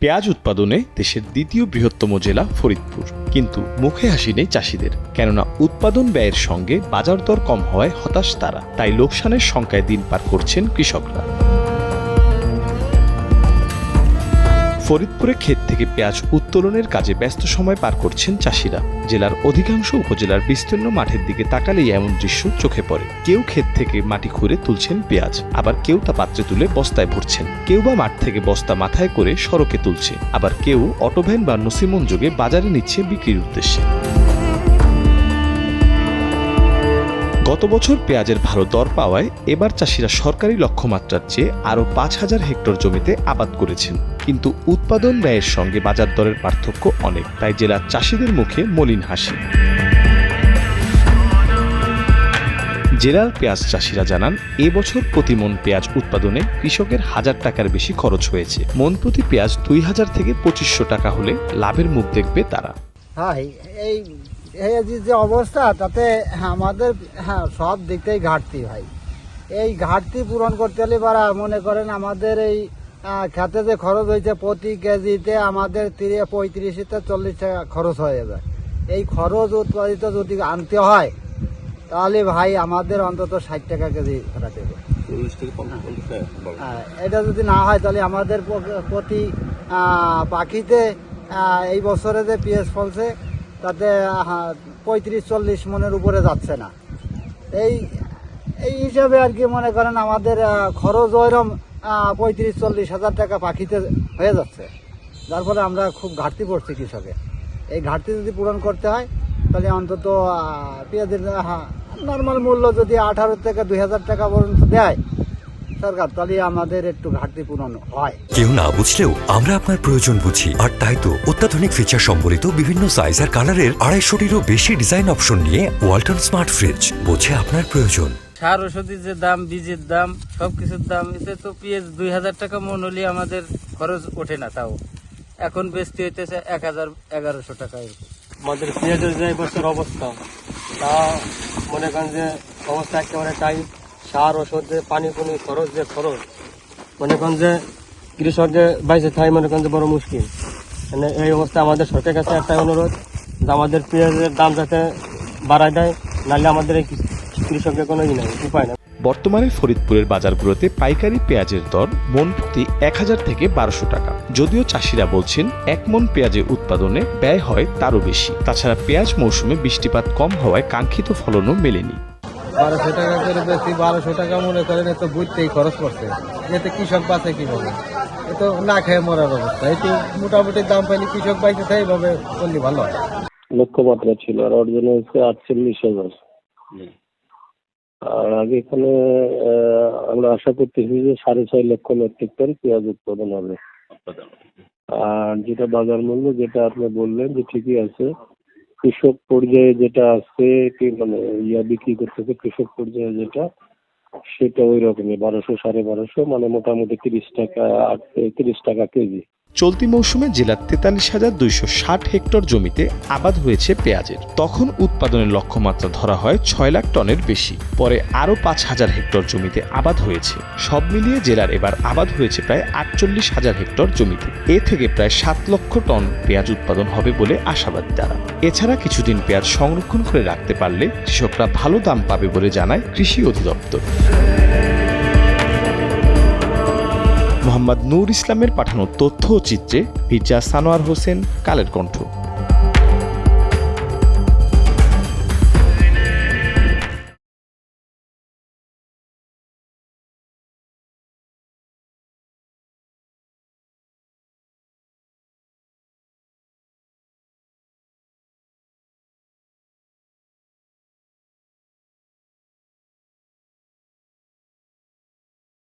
পেঁয়াজ উৎপাদনে দেশের দ্বিতীয় বৃহত্তম জেলা ফরিদপুর। কিন্তু মুখে হাসি নেই চাষিদের, কেননা উৎপাদন ব্যয়ের সঙ্গে বাজার দর কম হওয়ায় হতাশ তারা। তাই লোকসানের সংখ্যায় দিন পার করছেন কৃষকরা। ফরিদপুরে ক্ষেত থেকে পেঁয়াজ উত্তোলনের কাজে ব্যস্ত সময় পার করছেন চাষিরা। জেলার অধিকাংশ উপজেলার বিস্তীর্ণ মাঠের দিকে তাকালেই এমন দৃশ্য চোখে পড়ে। কেউ ক্ষেত থেকে মাটি খুঁড়ে তুলছেন পেঁয়াজ, আবার কেউ তা পাত্রে তুলে বস্তায় ভরছেন। কেউ বা মাঠ থেকে বস্তা মাথায় করে সড়কে তুলছে, আবার কেউ অটোভ্যান বা নসিমন যোগে বাজারে নিচ্ছে বিক্রির উদ্দেশ্যে। গত বছর পেঁয়াজের ভালো দর পাওয়ায় এবার চাষিরা সরকারি লক্ষ্যমাত্রার চেয়ে আরও পাঁচ হাজার হেক্টর জমিতে আবাদ করেছেন। কিন্তু উৎপাদন ব্যয়ের সঙ্গে বাজার দরের পার্থক্য অনেক, তাই জেলার চাষিদের মুখে মলিন হাসি। জেলার পেঁয়াজ চাষিরা জানান এবছর প্রতি মন পেঁয়াজ উৎপাদনে কৃষকের হাজার টাকার বেশি খরচ হয়েছে। মন প্রতি পেঁয়াজ দুই হাজার থেকে পঁচিশশো টাকা হলে লাভের মুখ দেখবে তারা। এই যে যে অবস্থা তাতে আমাদের হ্যাঁ সব দিক থেকেই ঘাটতি ভাই। এই ঘাটতি পূরণ করতে হলে এবার মনে করেন আমাদের এই খেতে যে খরচ হয়েছে প্রতি কেজিতে আমাদের তিরিশ পঁয়ত্রিশ থেকে চল্লিশ টাকা খরচ হয়ে যায় এই খরচ উৎপাদিত যদি আনতে হয় তাহলে ভাই আমাদের অন্তত ষাট টাকা কেজি ধরা দেবে হ্যাঁ, এটা যদি না হয় তাহলে আমাদের প্রতি পাখিতে এই বছরে যে পিএস ফলছে তাতে পঁয়ত্রিশ, চল্লিশ মনের উপরে যাচ্ছে না। এই এই হিসাবে আর কি মনে করেন আমাদের খরচ ওইরকম পঁয়ত্রিশ, চল্লিশ হাজার টাকা পাখিতে হয়ে যাচ্ছে। যার ফলে আমরা খুব ঘাটতি পড়ছি কৃষকে। এই ঘাটতি যদি পূরণ করতে হয়, তাহলে অন্তত পেঁয়াজের নর্মাল মূল্য যদি আঠারো থেকে দুই হাজার টাকা পর্যন্ত দেয় সরকার তাহলে আমাদের একটু ঘাটতি পূরণ হয়। কেউ না বুঝলেও আমরা আপনার প্রয়োজন বুঝি। আর তাই তো অত্যাধুনিক ফিচার সম্বলিত বিভিন্ন সাইজ আর কালারের আড়াইশোটিরও বেশি ডিজাইন অপশন নিয়ে ওয়ালটন স্মার্ট ফ্রিজ বোঝে আপনার প্রয়োজন। সার ওষুধের যে দাম বীজের দাম সব কিছুর দাম এতে তো পেঁয়াজ দুই হাজার টাকা মন হলে আমাদের খরচ ওঠে না তাও। এখন বেচতে হইতেছে এক হাজার এগারোশো টাকা আমাদের পেঁয়াজের যে বছর অবস্থা তা মনে করেন যে অবস্থা একেবারে টাইট সার ওষুধ যে পানি পুনি, খরচ যে খরচ। মনে করেন যে কৃষক যে বাইসে থাই মনে করেন যে বড় মুশকিল। মানে এই অবস্থা আমাদের সরকারের কাছে একটাই অনুরোধ, যে আমাদের পেঁয়াজের দাম যাতে বাড়ায় দেয়, নাহলে আমাদের এই কৃষকের কোনো ই নাই, উপায় নাই। বর্তমানে ফরিদপুরের বাজারগুলোতে পাইকারি পেঁয়াজের দর মন প্রতি এক হাজার থেকে বারোশো টাকা। যদিও চাষিরা বলছেন, এক মন পেঁয়াজের উৎপাদনে ব্যয় হয় তারও বেশি। তাছাড়া পেঁয়াজ মৌসুমে বৃষ্টিপাত কম হওয়ায় কাঙ্ক্ষিত ফলনও মেলেনি। বারোশো টাকা করে বেশি বারোশো টাকা মনে করেন এত বুঝতেই খরচ করছে। এতে কৃষক বাঁচে কীভাবে? এ তো না খেয়ে মরার অবস্থা। একটু মোটামুটি দাম পাইলে কৃষক বাইতে থাকে এইভাবে করলে ভালো হয়। লক্ষ্যমাত্রা ছিল আর অর্জন হয়েছে আটচল্লিশ হাজার। আর আগে এখানে আমরা আশা করতেছি যে সাড়ে ছয় লক্ষ মেট্রিক টন পেঁয়াজ উৎপাদন হবে। আর যেটা বাজার মূল্য যেটা আপনি বললেন যে ঠিকই আছে কৃষক পর্যায়ে যেটা আছে, কি মানে ইয়া বিক্রি করতেছে কৃষক পর্যায়ে যেটা, সেটা ওই রকমই, বারোশো সাড়ে বারোশো মানে মোটামুটি তিরিশ টাকা আট, তিরিশ টাকা কেজি। চলতি মৌসুমে জেলার তেতাল্লিশ হাজার দুইশো ষাট হেক্টর জমিতে আবাদ হয়েছে পেঁয়াজের। তখন উৎপাদনের লক্ষ্যমাত্রা ধরা হয় ছয় লাখ টনের বেশি। পরে আরও পাঁচ হাজার হেক্টর জমিতে আবাদ হয়েছে। সব মিলিয়ে জেলার এবার আবাদ হয়েছে প্রায় আটচল্লিশ হাজার হেক্টর জমিতে। এ থেকে প্রায় সাত লক্ষ টন পেঁয়াজ উৎপাদন হবে বলে আশাবাদী তারা। এছাড়া কিছুদিন পেঁয়াজ সংরক্ষণ করে রাখতে পারলে কৃষকরা ভালো দাম পাবে বলে জানায় কৃষি অধিদপ্তর। মোহাম্মদ নূর ইসলামের পাঠানো তথ্য ও চিত্রে ফিরজা সানোয়ার হোসেন কালের কণ্ঠ।